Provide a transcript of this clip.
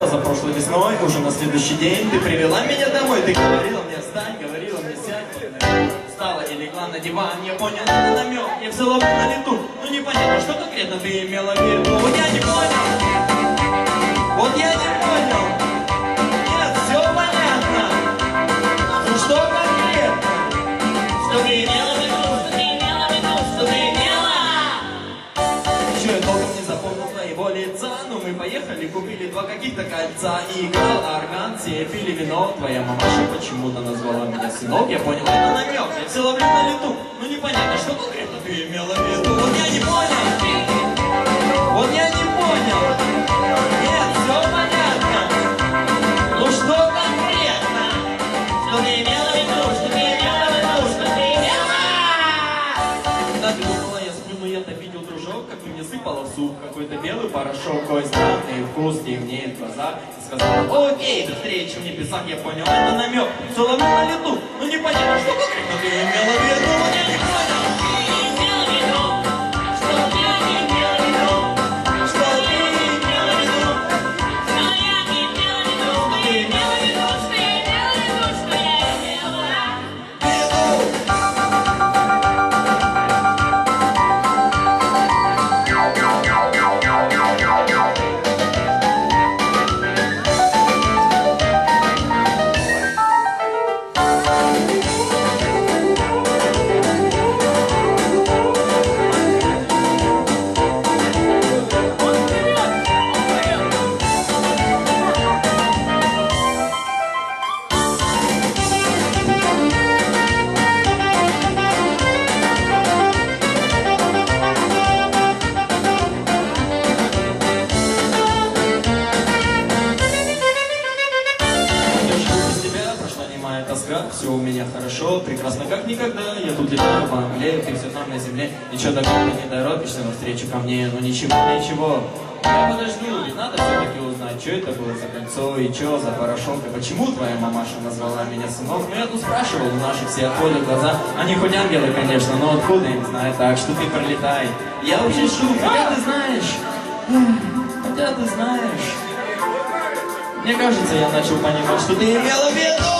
За прошлой весной, уже на следующий день. Ты привела меня домой, ты говорила мне встань, говорила мне сядь. Встала и легла на диван, я понял, это намек. Я взяла бы на лету, ну непонятно, что конкретно ты имела в виду. Вот я не понял, вот я не мы поехали, купили два каких-то кольца И играл орган, все пили вино Твоя мамаша почему-то назвала меня сынок Я понял, это намек, я все ловлю на лету. Ну непонятно, что конкретно ты имела в виду какой-то белый порошок, какой странный вкус, темнеет в глазах. Ты сказала, окей, до встречи мне писак, я понял, это намек. Все ловлю на лету, ну непонятно, что конкретно ты имела в виду, все у меня хорошо, прекрасно как никогда. Я тут летаю по Англии, ты все там на земле, ничего такого не торопишься навстречу ко мне, ну ничего, ничего. Я подожду, ведь надо все-таки узнать, что это было за кольцо и что за порошок, и почему твоя мамаша назвала меня сынок. Ну я тут спрашивал, у наших все отводят глаза, они хоть ангелы, конечно, но откуда им знать, так что ты пролетай. Я вообще шу, хотя ты знаешь, хотя ты знаешь. Мне кажется, я начал понимать, что ты имела в виду.